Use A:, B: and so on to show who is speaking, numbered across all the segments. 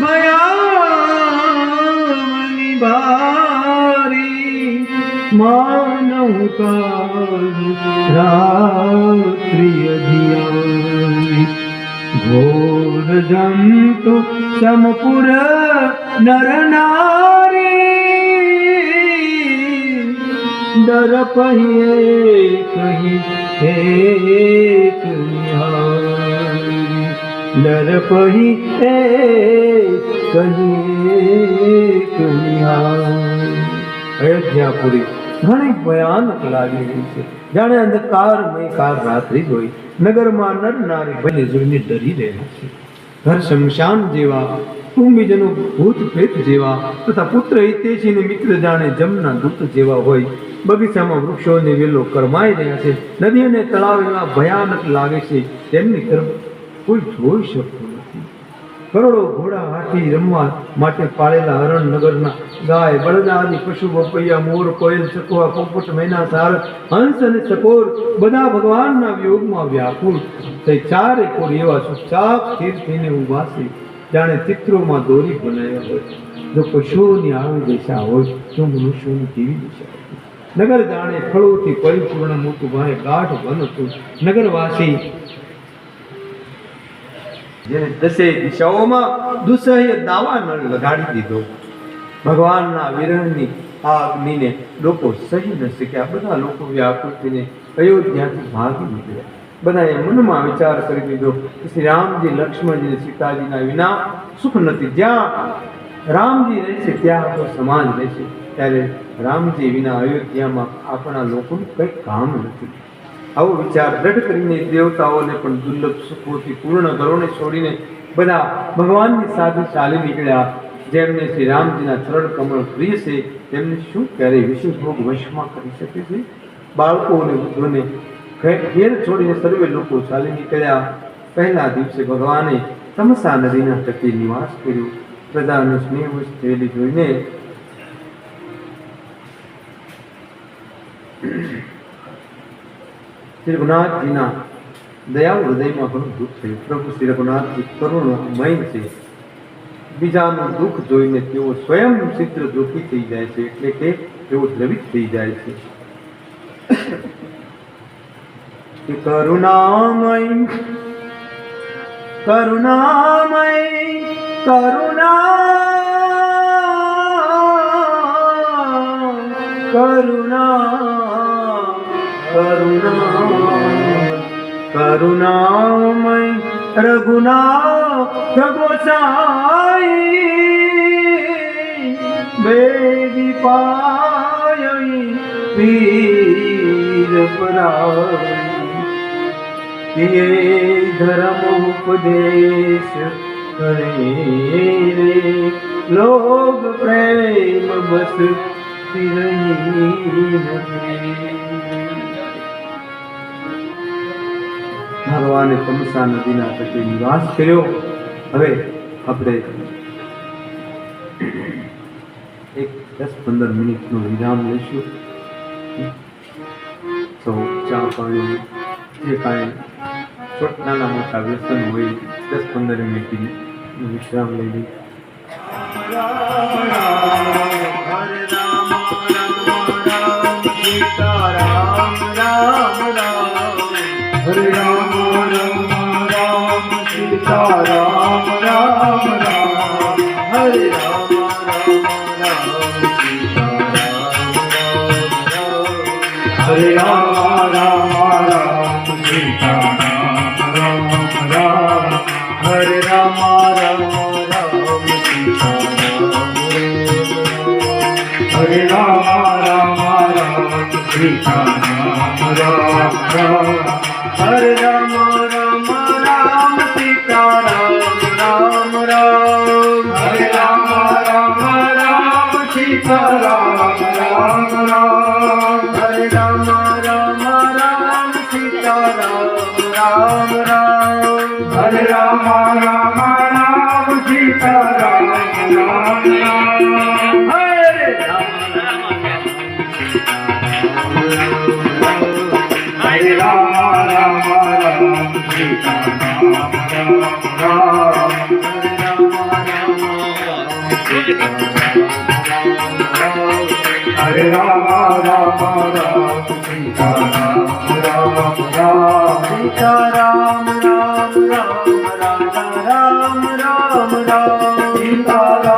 A: ભયામની ભારી માનવ રાત્રિ અધિયારી. ઘોર જંતુ સમપુર નરનારી ડર પહીએ કહી એક નિહારી. ડર પહી એ અયોધ્યાપુરી ઘણી ભયાનક લાગી રહી છે। જાણે અંધકારમય કાર રાત્રિ જોઈ, નગરમાં નર નારી ભલે જોઈને ડરી રહ્યા છે। ઘર શમશાન જેવા કુંભીજનો ભૂત પ્રેત જેવા, તથા પુત્ર હિતેશી ને મિત્ર જાણે જમના દૂત જેવા હોય, બગીચામાં વૃક્ષોને વેલો કરમાઈ રહ્યા છે। નદી અને તળાવ એવા ભયાનક લાગે છે, તેમની તરફ કોઈ જોઈ શકતું નથી. કરોડો ઘોડા હાથી રમવા માટે પાળેલા હરણ નગરના ગાય, બળદા આદિ પશુ, બપૈયા, મોર, કોયલ, ચકવા પોપટ મહિના સાર હંસ અને ચકોર બધા ભગવાનના વિયોગમાં વ્યાકુળ. થઈ ચારે કોર એવા સુચાપ સ્થિર થઈને ઊભા છે. જાણે ચિત્રોમાં દોરી બનાવ્યા હોય. જો પશુઓની આવી દિશા હોય, તો મનુષ્યોની કેવી દિશા નગર જાણે ફળોથી પરિપૂર્ણ મોટું ભાઈ ગાઢ વન હતું. નગરવાસી જેને દસે દિશાઓમાં દુસહ્ય દાવા નળ લગાડી દીધો. ભગવાનના વિરહની આ અગ્નિને લોકો સહી ન શક્યા. બધા લોકો વ્યાકૃતિને અયોધ્યાથી ભાગી નીકળ્યા. બધાએ મનમાં વિચાર કરી દીધો શ્રી રામજી, લક્ષ્મણજી, સીતાજીના વિના સુખ નથી. જ્યાં રામજી રહેશે ત્યાં તો સમાજ રહેશે ત્યારે રામજી વિના અયોધ્યામાં આપણા લોકોનું કંઈ કામ નથી. આવો વિચાર દ્રઢ કરીને દેવતાઓને પણ દુર્લભ સુખોથી પૂર્ણ ઘરોને છોડીને બધા ભગવાનની સાથે ચાલી નીકળ્યા. જેમને શ્રી રામજીના ચરણ કમળ પ્રિય છે, તેમને શું ક્યારેય વિશેષ ભોગ વશમાં કરી શકે છે? બાળકો અને વૃદ્ધોને ઘેર છોડીને સર્વે લોકો ચાલી નીકળ્યા. પહેલા દિવસે ભગવાને તમસા નદીના તટે નિવાસ કર્યો. પ્રજાને સ્નેહ થયેલી જોઈને શ્રી રઘુનાથજીના દયાળ હૃદયમાં ઘણું દુઃખ થયું પ્રભુ શ્રી રઘુનાથજી કરુણમય છે બીજાનું દુઃખ જોઈને તેઓ સ્વયં ચિત્ર દુઃખી થઈ જાય છે એટલે કે તેઓ દ્રવિત થઈ જાય છે કરુણામય કરુણામય કરુણા કરુણા કરુણા કરુણામય રઘુના ગોસાઈ બેદી પાય પીર પરાઈ એ ધર્મ ઉપદેશ કરે રે લોગ પ્રેમ બસ તિરહી ભગવાને તમસા નદીના તટે નિવાસ કર્યો. હવે આપણે એક દસ પંદર મિનિટનો વિરામ લઈશું. સૌ ચા પાણી, જે કાંઈ નાના મોટા વ્યસન હોય, દસ પંદર મિનિટની વિશ્રામ લઈ લઈ Hare Rama Rama Rama Sita Rama Rama Rama Sita Rama Rama Rama Rama Rama Rama Rama Sita Rama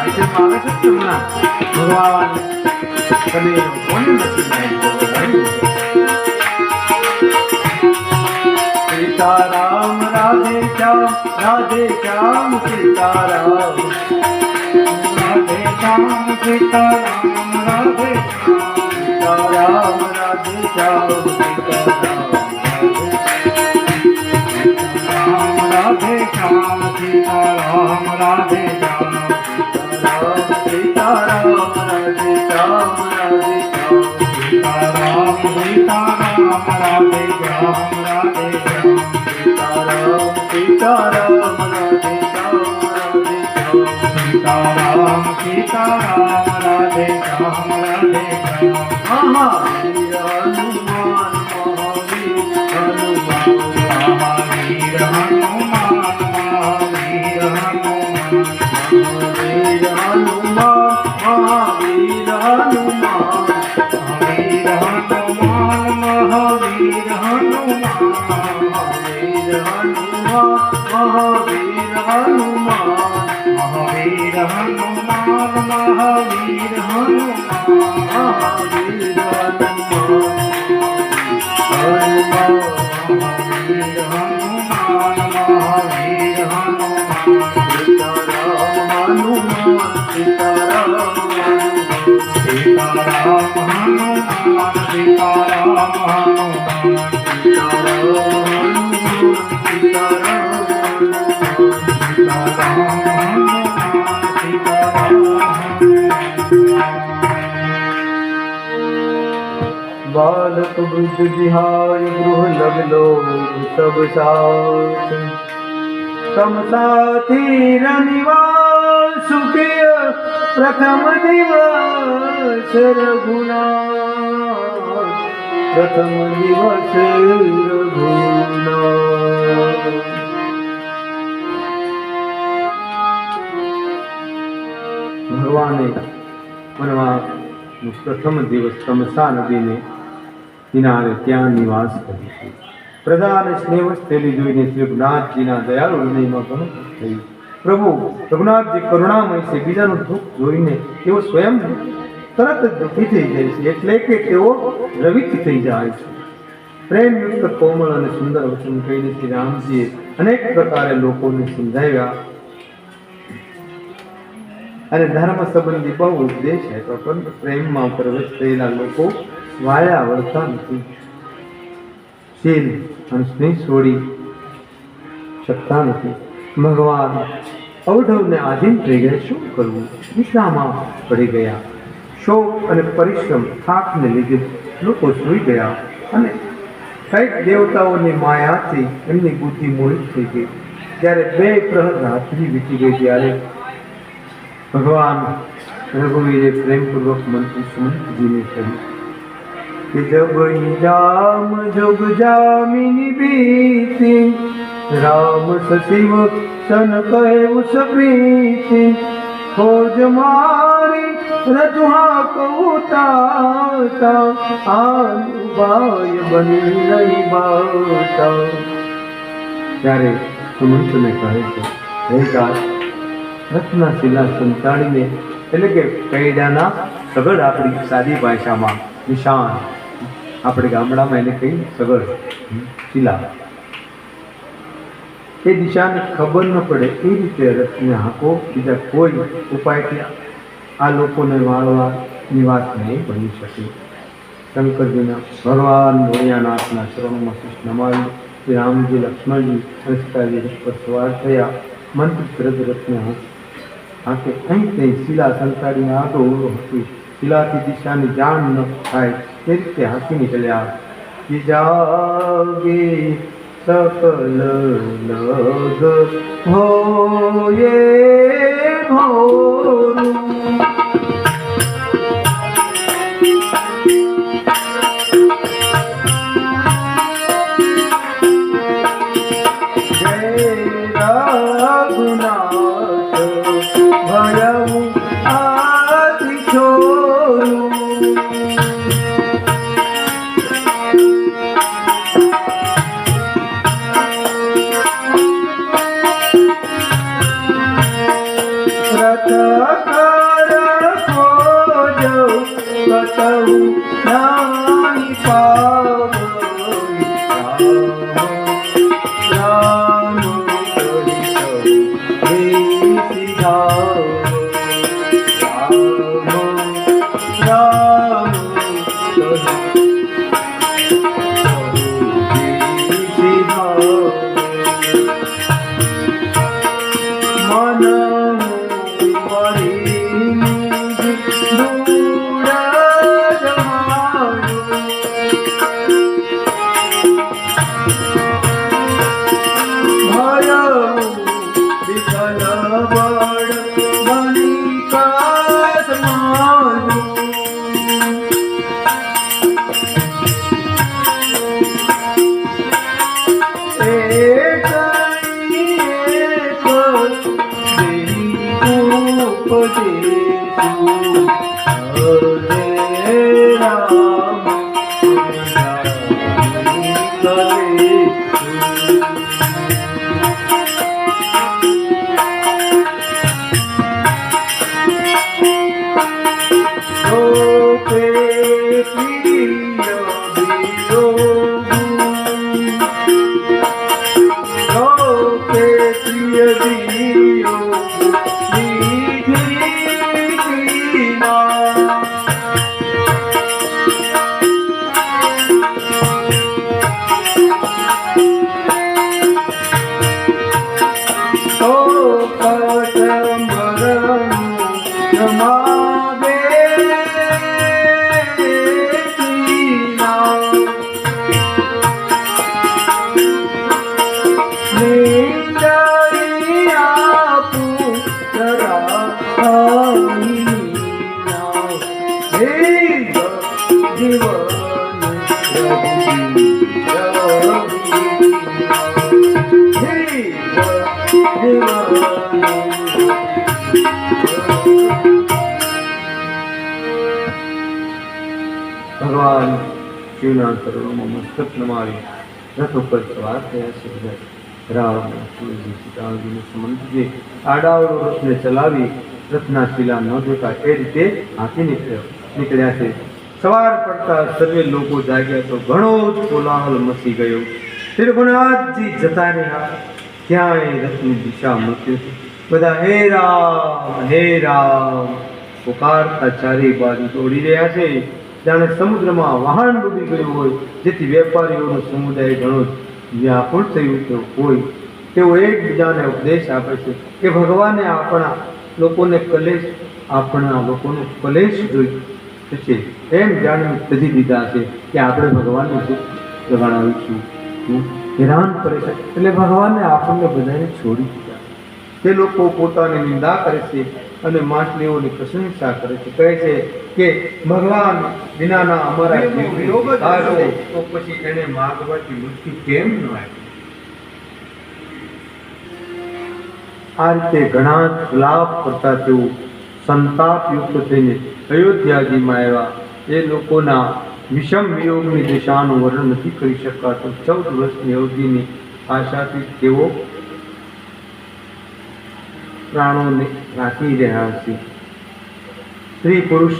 B: అయితే బాగా చెప్తున్నా గురువాలని నేను
A: కొన్ని Sitaram Radhe Shyam Radhe Shyam Sitaram Radhe Shyam
B: Sitaram Radhe Sitaram Radhe Shyam Sitaram Radhe Shyam Ram Radhe Sita Ram, Sita Ram, Sita
A: Hanuman মহাবীর হনুমান হনুমান
B: बालक बुद्ध बिहार गृह
A: लगलो सब साथ तम
B: साथी रनिवास
A: सुखिय प्रथम दिवस रघुनाथ प्रथम दिवस रघुनाथ ભગવાને મનમાં પ્રથમ દિવસ તમસા નદીને કિનારે ત્યાં નિવાસ કર્યો છે. પ્રજા અને સ્નેહ થયેલી જોઈને શ્રી રઘુનાથજીના દયાળુ હૃદયમાં ઘણું થયું પ્રભુ, રઘુનાથજી કરુણામય છે. બીજાનું દુઃખ જોઈને તેઓ સ્વયં તરત જ દુઃખી થઈ જાય છે. એટલે કે તેઓ રવિત થઈ જાય છે. પ્રેમયુક્ત, કોમળ અને સુંદર વચન કહીને શ્રી રામજીએ અનેક પ્રકારે લોકોને સમજાવ્યા. અને ધર્મ સંબંધી બહુ ઉપદેશ હતો પરંતુ પ્રેમમાં પ્રવેશ થયેલા લોકો વાયા વળતા નથી. શીલ સ્નેહ છોડી શકતા નથી. ભગવાન અવઢવને આધીન થઈ ગયા. શું કરવું? દિશામાં પડી ગયા. શોક અને પરિશ્રમ થાકને લીધે લોકો સૂઈ ગયા અને કંઈક દેવતાઓની માયાથી એમની બુદ્ધિ મોહિત થઈ ગઈ. જ્યારે બે પ્રહર રાત્રિ વીતી ગઈ ત્યારે ભગવાન રઘુવીરે પ્રેમપૂર્વક મંત્રી સુમંતજીને કહ્યું કે જબ જામ જોગ જામિની બીતી રામ સશિવ સન કહે ઉસ પ્રીતિ. ખોજ મારી રજુહા કૌતા આનુબાય બની નહીં બાતા ત્યારે સુમંતને કહે છે, હે ગાય રત્ના શિલા સંતાડીને, એટલે કે કૈડાના સગડ આપણી સાદી ભાષામાં નિશાન આપણે ગામડામાં એને કહી સગળ શિલા એ દિશાને ખબર ન પડે એ રીતે રથને હાંકો. બીજા કોઈ ઉપાયથી આ લોકોને વાળવાની વાત નહીં બની શકે. શંકરજીના ભગવાન ભોળિયાનાથના ચરણોમાં શીશ નમાવી રામજી, લક્ષ્મણજી સંસ્કારજી પર સવાર થયા. મંત્ર દ્રજ રથને હાંકે અહીં તે શિલા સંતાડીને આટો ઓળો હતી. શિલાથી દિશાની જાણ ન થાય. રીતે હાંકી નીકળ્યા કે જાગે સકલ લગ હોયે ભોરું ભગવાન શિવના ચરણોમાં મસ્તક નમાવી રથ ઉપર સવાર થયા છે બધા રામ લક્ષ્મણજી સીતાજીને સમંતજી આડાવડો રથને ચલાવી રથના શિલા ન જોતા એ રીતે હાથી નીકળ્યો નીકળ્યા છે સવાર પડતા સર્વે લોકો જાગ્યા તો ઘણો જ કોલાહલ મચી ગયો શ્રી રઘુનાથજી જતા રહ્યા ક્યાંય રથની દિશા મળતી હતી બધા હે રામ હે રામ પુકારતા ચારે બાજુ દોડી રહ્યા છે જાણે સમુદ્રમાં વાહન ડૂબી ગયું હોય, જેથી વેપારીઓનો સમુદાય ઘણો વ્યાકુળ થયું તેવું હોય. તેઓ એકબીજાને ઉપદેશ આપે છે કે ભગવાને આપણા લોકોને કલેશ, આપણા લોકોનો કલેશ જોઈ છે એમ જાણી ત્યજી દીધા છે કે આપણે ભગવાનને દુઃખ હમ? હેરાન કરે છે. એટલે ભગવાને આપણને બધાને છોડી દીધા. તે લોકો પોતાની નિંદા કરે છે અને માછલીઓની પ્રશંસા કરે છે. કહે છે કે ભગવાન વિનાના અમારા તો પછી એને માગવાથી મૃત્યુ કેમ ન આવી આ રીતે ઘણા લાભ કરતા તેઓ સંતાપયુક્ત થઈને અયોધ્યાજીમાં આવ્યા. એ લોકોના વિષમ વિયોગની દિશાનું વર્ણન નથી કરી શકાતું ચૌદ વર્ષની અવધિની આશાથી તેઓ પ્રાણોને રાખી રહ્યા છે. સ્ત્રી પુરુષ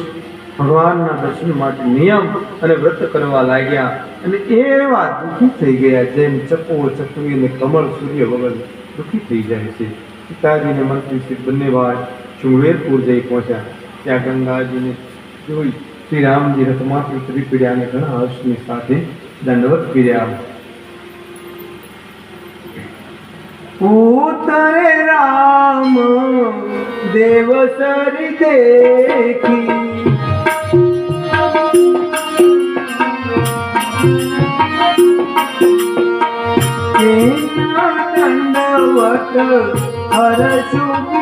A: ભગવાનના દર્શન માટે નિયમ અને વ્રત કરવા લાગ્યા અને એવા દુઃખી થઈ ગયા જેમ ચકો ચકવી અને કમળ સૂર્ય વગર દુઃખી થઈ જાય છે. પિતાજીને મંત્રીશ્રી બંને ભાઈ શૃંગવેરપુર જઈ પહોંચ્યા. ત્યાં ગંગાજીને જોઈ શ્રી રામજી રથમાંથી ઉતરી પડ્યા અને ઘણા હર્ષની સાથે દંડવત પીડ્યા ઉતરે રામ, દેવ સરી દેખી. તેના હર શુભ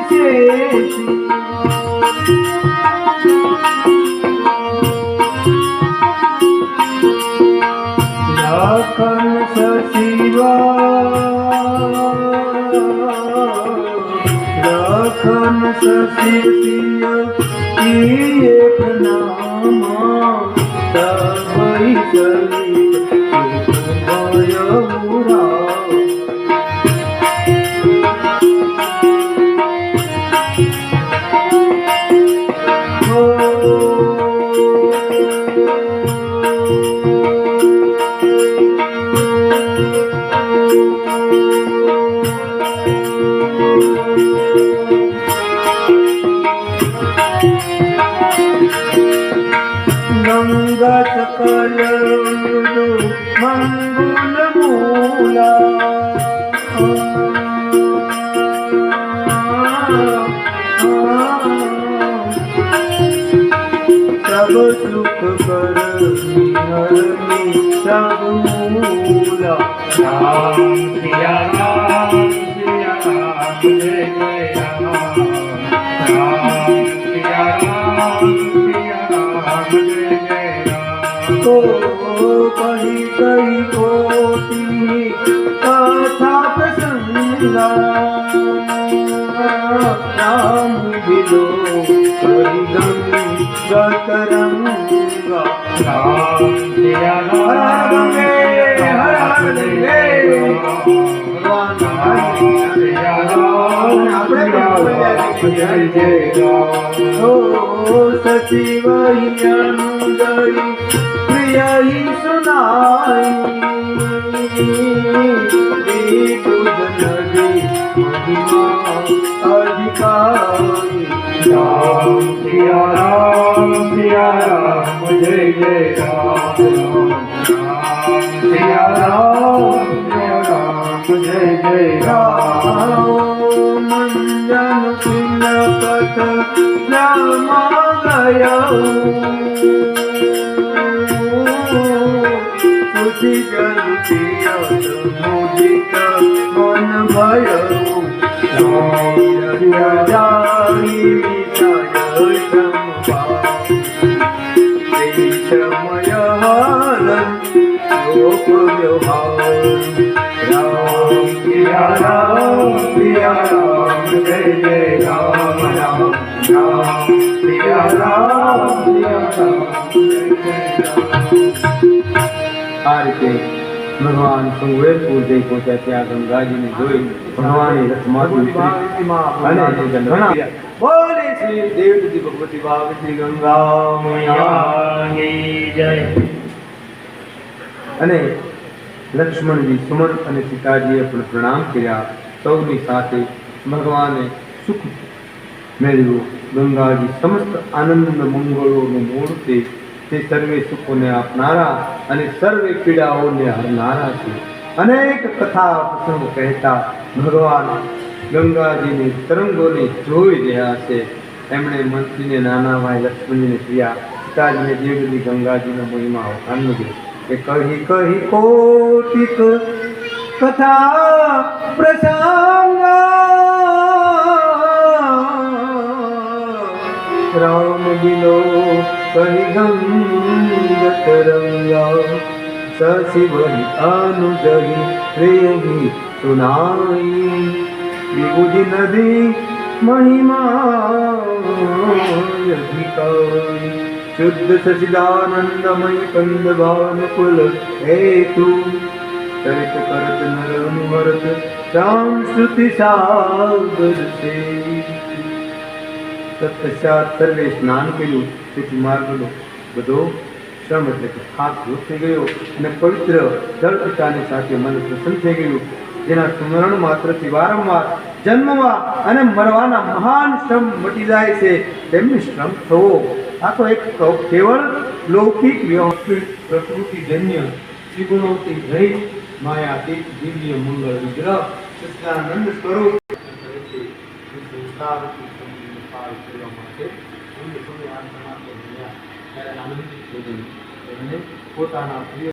A: લખન સશિવા. લખન સશિવ પ્રણામ સભઈ સલિત હરની સબ મૂલા
B: રામ સિયા રામ સિયા રામ જય જય રામ રામ સિયા રામ સિયા રામ જય જય રામ
A: તો કહી કહી કોટી કથા પ્રસંગા રામ બિલો કરી ગંગા
B: જય
A: ઓ સચિવ અનુદય પ્રિય સુનાઈ
B: રામ સિયા રામ સિયા રામ, જય જય રામ સિયા રામ સિયા રામ, જય જય રામ.
A: કથ રામા ગયો સુખી જલ આ રીતે ભગવાન સંવેરપુર જઈ પહોંચ્યા ત્યાં ગંગાજીને જોઈ ભગવાને અને લક્ષ્મણજી સુમન અને સીતાજીએ પણ પ્રણામ કર્યા, સૌની સાથે ભગવાને સુખ મેળવ્યું ગંગાજી સમસ્ત આનંદ મંગળોનું મૂળ છે. તે સર્વે સુખોને આપનારા અને સર્વે પીડાઓને હરનારા છે. અનેક કથા પ્રસંગ કહેતા ભગવાન ગંગાજીની તરંગોને જોઈ રહ્યા છે. એમણે મંત્રીને નાના ભાઈ લક્ષ્મણજીને પ્રિયા પિતાજીને દેવજી ગંગાજીનો મહિમા મૂક્યો કે કહી કહી કોટિક કથા પ્રસંગ રામ બિલો કહી ગંગ તરંગા સશિવરી અનુજહી પ્રેમી સુનાઈ વિભૂતિ નદી મહિમા हेतु। શુદ્ધ સચિદાનંદમય કંદ ભાનુકુલ હેતુ ચરિત કરત નર તત્પશ્ચાત સર્વે સ્નાન કર્યું તેથી માર્ગનો બધો શ્રમ એટલે કે થાક દૂર થઈ ગયો અને પવિત્ર જળ પિતાની સાથે મન પ્રસન્ન થઈ ગયું જેના સ્મરણ માત્રથી વારંવાર જન્મવા અને મરવાના મહાન શ્રમ મટી જાય છે તેમની શ્રમ થવો આ તો એક કેવળ લૌકિક વ્યવસ્થિત પ્રકૃતિજન્ય ત્રિગુણોથી રહિત માયાતીત દિવ્ય મંગળ વિગ્રહ સચ્ચિદાનંદ સ્વરૂપ સંસારથી પાર કરવા માટે પૂર્ણ સમય આ સમાપ્ત થયા ત્યારે આનંદિત થઈ ગયું. પોતાના પ્રિય